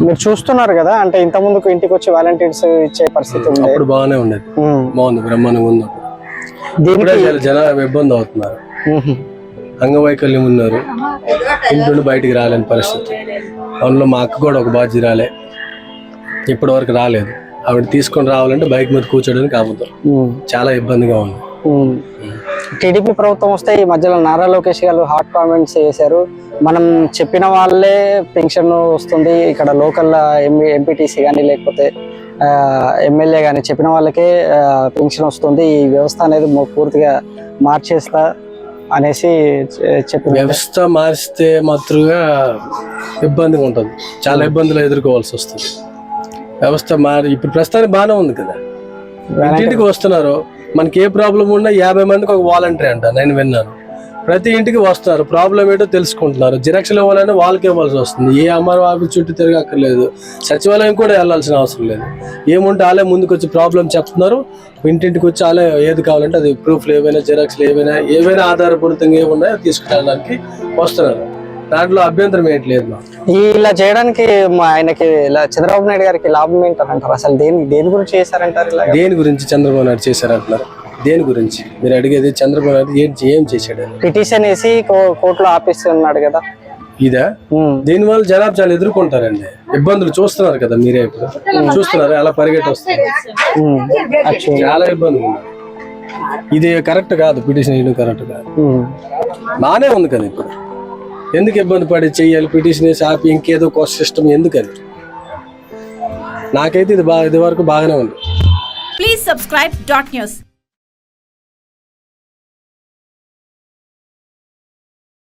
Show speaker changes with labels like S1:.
S1: మీరు చూస్తున్నారు కదా అంటే ఇంత ముందుకు ఇంటికి వచ్చి వాలంటీర్స్ ఇచ్చే పరిస్థితి ఉంది
S2: అప్పుడు బాగానే ఉండేది. బాగుంది బ్రహ్మాండంగా ఉంది.
S1: దీనికి
S2: జనాలు ఇబ్బంది అవుతున్నారు. అంగవైకల్యం ఉన్నారు ఇంటి బయటికి రాలేని పరిస్థితి అందులో మా అక్క కూడా ఒక బాధ్యత రాలే ఇప్పటి వరకు రాలేదు ఆవిడ తీసుకొని రావాలంటే బైక్ మీద కూర్చోడానికి
S1: ఉమ్.
S2: చాలా ఇబ్బందిగా ఉంది.
S1: టీడీపీ ప్రభుత్వం వస్తే ఈ మధ్యలో నారా లోకేష్ గారు హాట్ కామెంట్స్ చేశారు. మనం చెప్పిన వాళ్ళే పెన్షన్ వస్తుంది. ఇక్కడ లోకల్ ఎంపీ ఎంపీటీసీ కానీ లేకపోతే ఎమ్మెల్యే కానీ చెప్పిన వాళ్ళకే పెన్షన్ వస్తుంది. ఈ వ్యవస్థ అనేది పూర్తిగా మార్చేస్తా అనేసి చె- చెప్పిన
S2: వ్యవస్థ మారిస్తే మాత్రమే ఇబ్బందిగా ఉంటుంది. చాలా ఇబ్బందులు ఎదుర్కోవాల్సి వస్తుంది. వ్యవస్థ మారి ఇప్పుడు ప్రస్తుతానికి బాగానే ఉంది కదా. ఇంటింటికి వస్తున్నారు. మనకి ఏ ప్రాబ్లం ఉన్నా యాభై మందికి ఒక వాలంటీర్ అంట నేను విన్నాను. ప్రతి ఇంటికి వస్తున్నారు. ప్రాబ్లం ఏంటో తెలుసుకుంటున్నారు. జిరాక్స్లు ఇవ్వాలంటే వాళ్ళకి ఇవ్వాల్సి వస్తుంది. ఏ అమ్మారు ఆఫీస్ చుట్టూ తిరగక్కర్లేదు సచివాలయం కూడా వెళ్ళాల్సిన అవసరం లేదు. ఏముంటే వాళ్ళే ముందుకు వచ్చి ప్రాబ్లం చెప్తున్నారు. ఇంటింటికి వచ్చి వాళ్ళే ఏది కావాలంటే అది ప్రూఫ్లు ఏవైనా జిరాక్స్లు ఏవైనా ఏవైనా ఆధారపూరితంగా ఏమున్నాయో తీసుకెళ్ళడానికి వస్తున్నారు. దాంట్లో అభ్యంతరం ఏంటి లేదు మాకు.
S1: ఈ ఇలా చేయడానికి మా ఆయనకి ఇలా చంద్రబాబు నాయుడు గారికి లాభం ఏంటంటారు? అసలు దేని దేని గురించి చేశారంటారు ఇలా
S2: దేని గురించి చంద్రబాబు నాయుడు చేశారంటున్నారు? దేని గురించి? మీరు అడిగేది చంద్రబాబు నాయుడు ఏం ఏం చేశాడు.
S1: పిటిషన్ వేసి కో- కోర్టులో ఆపిస్తున్నాడు కదా.
S2: ఇదా?
S1: ఉమ్.
S2: దీనివల్ల జనాభా చాలా ఎదుర్కొంటారండి. ఇబ్బందులు చూస్తున్నారు కదా మీరే ఇప్పుడు. చూస్తున్నారు? అలా పరిగెట్టి వస్తారు. చాలా ఇబ్బందులు. ఇది కరెక్ట్ కాదు పిటిషన్ కరెక్ట్ కాదు. బాగానే ఉంది కదా ఇప్పుడు. ఎందుకు ఇబ్బంది పడి చెయ్యాలి పిటిషన్ వేసి ఆపి ఇంకేదో కోస్ట్ సిస్టమ్ ఎందుకని? నాకైతే ఇది బాగా ఇది వరకు బాగానే ఉంది.
S3: Please subscribe dot news